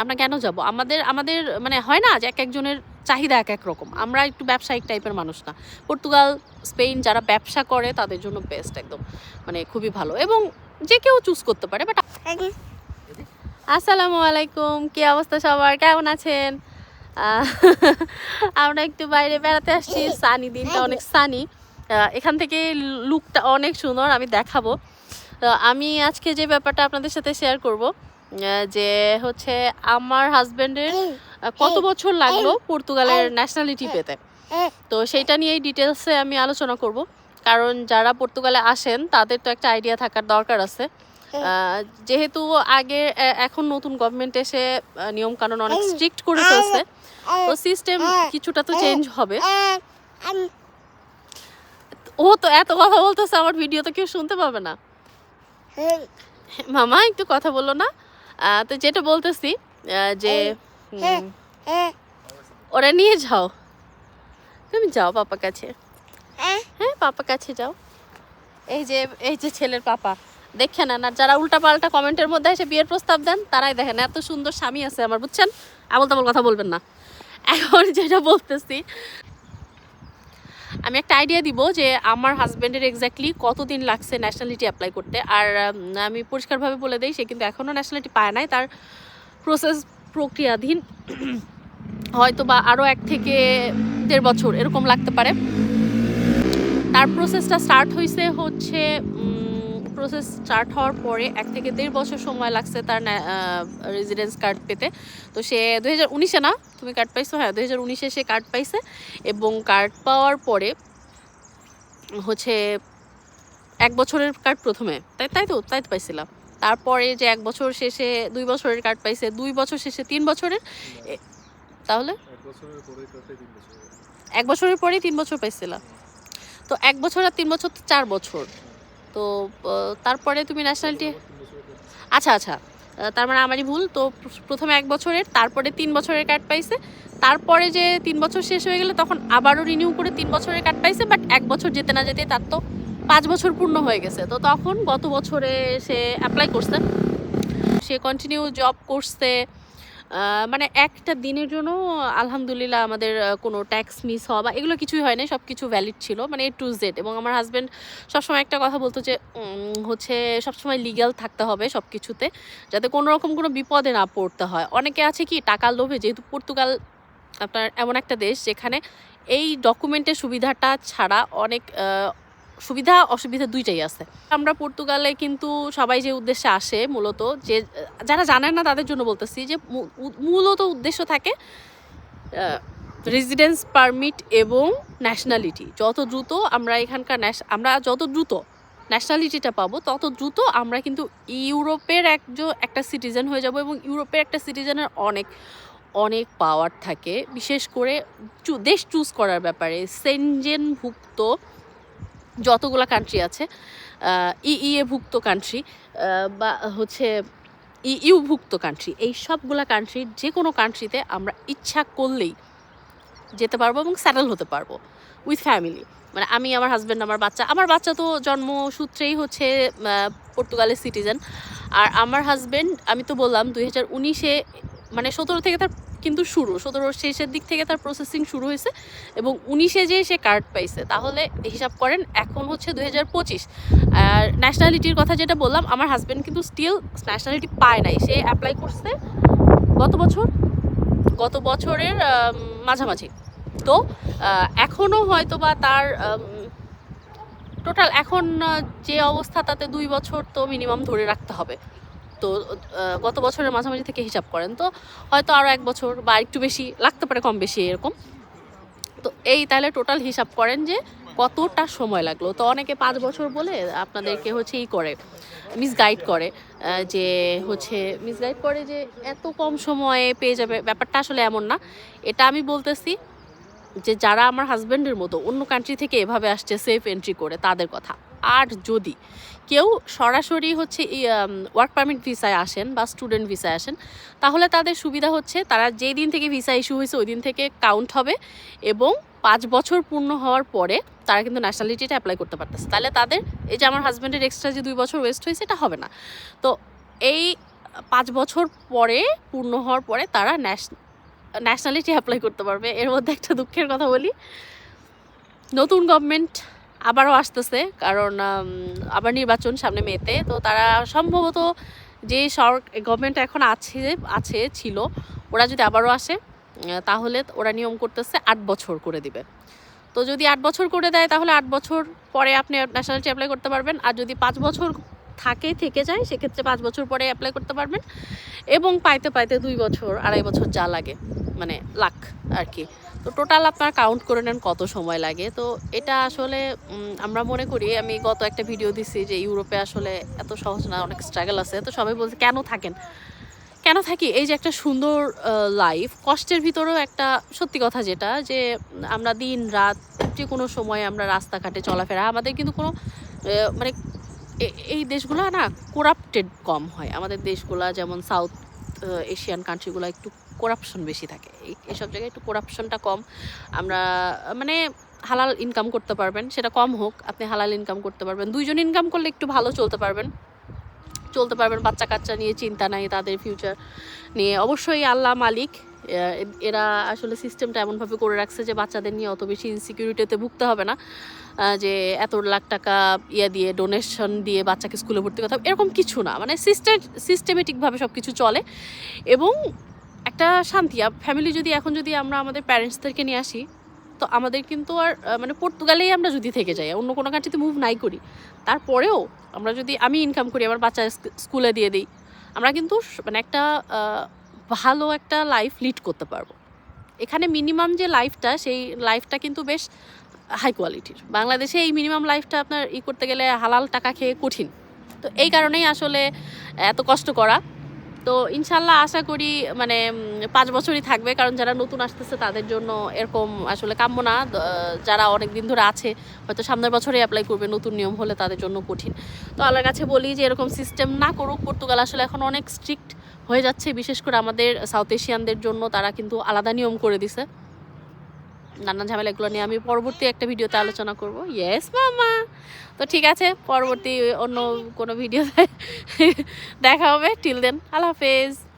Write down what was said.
আমরা কেন যাব? আমাদের আমাদের মানে হয় না যে এক একজনের চাহিদা এক এক রকম আমরা একটু ব্যবসায়িক টাইপের মানুষ না। পর্তুগাল স্পেন যারা ব্যবসা করে তাদের জন্য বেস্ট একদম। মানে খুবই ভালো। এবং যে কেউ চুজ করতে পারে বাট আসসালামু আলাইকুম। কি অবস্থা সবার? কেমন আছেন? আমরা একটু বাইরে বেড়াতে আসছি। সানি দিনটা অনেক সানি এখান থেকে লুকটা অনেক সুন্দর আমি দেখাবো। আমি আজকে যে ব্যাপারটা আপনাদের সাথে শেয়ার করব যে হচ্ছে আমার হাজবেন্ডের কত বছর লাগল পর্তুগালের ন্যাশনালিটি পেতে? তো সেইটা নিয়েই ডিটেলসে আমি আলোচনা করব। কারণ যারা পর্তুগালে আসেন তাদের তো একটা আইডিয়া থাকার দরকার আছে। যেহেতু আগে এখন নতুন গভর্নমেন্ট এসে নিয়ম কানুন অনেক স্ট্রিক্ট করে ফেলছে। তো সিস্টেম কিছুটা তো চেঞ্জ হবে। ও তো এত কথা বলতেছে আমার ভিডিও তো কেউ শুনতে পাবে না। মামা একটু কথা বলো না। তো যেটা বলতেছি যে ওরা নিয়ে যাও। তুমি যাও পাপা কাছে। হ্যাঁ? পাপা কাছে যাও। এই যে এই যে ছেলের পাপা দেখে নেন আর যারা উল্টা পাল্টা কমেন্টের মধ্যে এসে বিয়ের প্রস্তাব দেন তারাই দেখেন এত সুন্দর স্বামী আছে আমার বুঝছেন? আবল তাবল কথা বলবেন না। এখন যেটা বলতেছি আমি একটা আইডিয়া দিব যে আমার হাজব্যান্ডের এক্স্যাক্টলি কতদিন লাগছে ন্যাশনালিটি অ্যাপ্লাই করতে। আর আমি পরিষ্কারভাবে বলে দিই, সে কিন্তু এখনও ন্যাশনালিটি পায় নাই। তার প্রসেস প্রক্রিয়াধীন হয়তো বা আরও এক থেকে দেড় বছর, এরকম লাগতে পারে। তার প্রসেসটা স্টার্ট হয়েছে হচ্ছে প্রসেস স্টার্ট হওয়ার পরে এক থেকে দেড় বছর সময় লাগছে তার রেজিডেন্স কার্ড পেতে। তো সে দু হাজার উনিশে না তুমি কার্ড পাইছো? হ্যাঁ দু হাজার উনিশে সে কার্ড পাইছে এবং কার্ড পাওয়ার পরে হচ্ছে এক বছরের কার্ড প্রথমে। তাই তাই তো তাই তো পাইছিলাম। তারপরে যে এক বছর শেষে দুই বছরের কার্ড পাইছে দুই বছর শেষে তিন বছরের? তাহলে? এক বছরের পরে তিন বছর। এক বছরের পরেই তিন বছর পাইছিলা। তো এক বছর আর তিন বছর তো চার বছর। তো তারপরে তুমি ন্যাশনালিটি আচ্ছা আচ্ছা তার মানে আমারই ভুল। তো প্রথমে এক বছরের, তারপরে তিন বছরের কার্ড পাইছে। তারপরে যে তিন বছর শেষ হয়ে গেলে তখন আবারও রিনিউ করে তিন বছরের কার্ড পাইছে বাট এক বছর যেতে না যেতে তার তো পাঁচ বছর পূর্ণ হয়ে গেছে। তো তখন গত বছরে সে অ্যাপ্লাই করছে। সে কন্টিনিউ জব করছে। মানে একটা দিনের জন্য, আলহামদুলিল্লাহ আমাদের কোনো ট্যাক্স মিস হওয়া বা এগুলো কিছুই হয় না সব কিছু ভ্যালিড ছিল মানে এ টু জেড এবং আমার হাজব্যান্ড সবসময় একটা কথা বলতো যে হচ্ছে সবসময় লিগ্যাল থাকতে হবে সব কিছুতে যাতে কোনো রকম কোনো বিপদে না পড়তে হয়। অনেকে আছে কি, টাকার লোভে, যেহেতু পর্তুগাল আপনার এমন একটা দেশ যেখানে এই ডকুমেন্টের সুবিধাটা ছাড়া অনেক সুবিধা, অসুবিধা দুইটাই আছে। আমরা পর্তুগালে কিন্তু সবাই যে উদ্দেশ্যে আসে মূলত, যে, যারা জানেন না তাদের জন্য বলতেছি যে মূলত উদ্দেশ্য থাকে রেজিডেন্স পারমিট এবং ন্যাশনালিটি যত দ্রুত আমরা এখানকার আমরা যত দ্রুত ন্যাশনালিটিটা পাবো, তত দ্রুত আমরা কিন্তু ইউরোপের একজন, একটা সিটিজেন হয়ে যাব এবং ইউরোপের একটা সিটিজেনের অনেক অনেক পাওয়ার থাকে। বিশেষ করে দেশ চুজ করার ব্যাপারে সেনজেনভুক্ত যতগুলো কান্ট্রি আছে ইইএ ভুক্ত কান্ট্রি বা হচ্ছে ইউভুক্ত কান্ট্রি এই সবগুলা কান্ট্রির যে কোনো কান্ট্রিতে আমরা ইচ্ছা করলেই যেতে পারব এবং স্যাটেল হতে পারব উইথ ফ্যামিলি মানে আমি, আমার হাজব্যান্ড আমার বাচ্চা আমার বাচ্চা তো জন্মসূত্রেই হচ্ছে পর্তুগালের সিটিজেন আর আমার হাজব্যান্ড আমি তো বললাম দুই হাজার উনিশে মানে সতেরো থেকে তার কিন্তু শুরু। সতেরোর শেষের দিক থেকে তার প্রসেসিং শুরু হয়েছে এবং উনিশে যে সে কার্ড পাইছে, তাহলে হিসাব করেন এখন হচ্ছে দুই হাজার পঁচিশ। আর ন্যাশনালিটির কথা যেটা বললাম, আমার হাজব্যান্ড কিন্তু স্টিল ন্যাশনালিটি পায় নাই। সে অ্যাপ্লাই করছে গত বছর, গত বছরের মাঝামাঝি। তো এখনও হয়তো বা তার টোটাল এখন যে অবস্থা তাতে দুই বছর তো মিনিমাম ধরে রাখতে হবে। তো গত বছরের মাঝামাঝি থেকে হিসাব করেন, তো হয়তো আরও এক বছর বা একটু বেশি, লাগতে পারে কম বেশি এরকম। তো এই তাহলে টোটাল হিসাব করেন যে কতটা সময় লাগল। তো অনেকে পাঁচ বছর বলে আপনাদেরকে হচ্ছে ই করে মিসগাইড করে যে হচ্ছে মিসগাইড করে যে এত কম সময়ে পেয়ে যাবে, ব্যাপারটা আসলে এমন না। এটা আমি বলতেছি যে যারা আমার হাজব্যান্ডের মতো অন্য কান্ট্রি থেকে এভাবে আসছে সেফ এন্ট্রি করে, তাদের কথা। আর যদি কেউ সরাসরি হচ্ছে ওয়ার্ক পারমিট ভিসায় আসেন বা স্টুডেন্ট ভিসায় আসেন, তাহলে তাদের সুবিধা হচ্ছে তারা যেই দিন থেকে ভিসা ইস্যু হয়েছে ওই দিন থেকে কাউন্ট হবে এবং পাঁচ বছর পূর্ণ হওয়ার পরে তারা কিন্তু ন্যাশনালিটিটা অ্যাপ্লাই করতে পারতেছে। তাহলে তাদের, এই যে আমার হাজব্যান্ডের এক্সট্রা যে দুই বছর ওয়েস্ট হয়েছে, এটা হবে না। তো এই পাঁচ বছর পরে পূর্ণ হওয়ার পরে তারা ন্যাশ ন্যাশনালিটি অ্যাপ্লাই করতে পারবে। এর মধ্যে একটা দুঃখের কথা বলি। নতুন গভর্নমেন্ট আবারও আসতেছে কারণ আবার নির্বাচন সামনে মেতে। তো তারা সম্ভবত যে সর গভর্নমেন্ট এখন আছে আছে, ছিল, ওরা যদি আবারও আসে তাহলে ওরা নিয়ম করতেছে আট বছর করে দিবে। তো যদি আট বছর করে দেয়, তাহলে আট বছর পরে আপনি ন্যাশনালিটি অ্যাপ্লাই করতে পারবেন। আর যদি পাঁচ বছর থাকে, থেকে যায়, সেক্ষেত্রে পাঁচ বছর পরে অ্যাপ্লাই করতে পারবেন। এবং পাইতে পাইতে দুই বছর, আড়াই বছর যা লাগে মানে লাখ আর কি। তো টোটাল আপনার কাউন্ট করে নেন কত সময় লাগে। তো এটা আসলে আমরা মনে করি, আমি গত একটা ভিডিও দিছি যে ইউরোপে আসলে এত সহজ না, অনেক স্ট্রাগল আছে। তো সবাই বলছে, কেন থাকেন? কেন থাকি? এই যে একটা সুন্দর লাইফ কষ্টের ভিতরেও একটা সত্যি কথা যেটা, যে, আমরা দিন, রাত, যে কোনো সময় আমরা রাস্তাঘাটে চলাফেরা, আমাদের কিন্তু কোনো মানে এই দেশগুলো না করাপ্টেড কম হয়। আমাদের দেশগুলা যেমন সাউথ এশিয়ান কান্ট্রিগুলো একটু করাপশন বেশি থাকে। এই, এসব জায়গায় একটু করাপশনটা কম। আমরা মানে হালাল ইনকাম করতে পারবেন, সেটা কম হোক, আপনি হালাল ইনকাম করতে পারবেন। দুইজন ইনকাম করলে একটু ভালো চলতে পারবেন। চলতে পারবেন, বাচ্চা কাচ্চা নিয়ে চিন্তা নাই, তাদের ফিউচার নিয়ে। অবশ্যই আল্লাহ মালিক এরা আসলে সিস্টেমটা এমনভাবে করে রাখছে যে বাচ্চাদের নিয়ে অত বেশি ইনসিকিউরিটিতে ভুগতে হবে না। যে এত লাখ টাকা ইয়ে দিয়ে ডোনেশন দিয়ে বাচ্চাকে স্কুলে ভর্তি করতে হবে, এরকম কিছু না। মানে সিস্টেম সিস্টেমেটিকভাবে সব কিছু চলে। এবং একটা শান্তি। ফ্যামিলি যদি এখন যদি আমরা আমাদের প্যারেন্টসদেরকে নিয়ে আসি, তো আমাদের কিন্তু আর মানে পর্তুগালেই আমরা যদি থেকে যাই, অন্য কোনো কান্ট্রিতে মুভ নাই করি। তারপরেও আমরা যদি আমি ইনকাম করি, আমার বাচ্চা স্কুলে দিয়ে দিই, আমরা কিন্তু মানে একটা ভালো একটা লাইফ লিড করতে পারব। এখানে মিনিমাম যে লাইফটা সেই লাইফটা কিন্তু বেশ হাই কোয়ালিটির বাংলাদেশে এই মিনিমাম লাইফটা আপনার ই করতে গেলে হালাল টাকা খেয়ে কঠিন। তো এই কারণেই আসলে এত কষ্ট করা। তো ইনশাল্লাহ আশা করি মানে পাঁচ বছরই থাকবে, কারণ যারা নতুন আসতেছে তাদের জন্য এরকম আসলে কাম্য না। যারা অনেক দিন ধরে আছে, হয়তো সামনের বছরে অ্যাপ্লাই করবে নতুন নিয়ম হলে তাদের জন্য কঠিন। তো আল্লাহর কাছে বলি যে, এরকম সিস্টেম না করুক পর্তুগাল আসলে এখন অনেক স্ট্রিক্ট হয়ে যাচ্ছে, বিশেষ করে আমাদের সাউথ এশিয়ানদের জন্য। তারা কিন্তু আলাদা নিয়ম করে দিছে। নানান ঝামেলাগুলো নিয়ে আমি পরবর্তী একটা ভিডিওতে আলোচনা করব। ইয়েস মামা। তো ঠিক আছে, পরবর্তী অন্য কোনো ভিডিওতে দেখা হবে। টিল দেন আল্লাহ হাফেজ।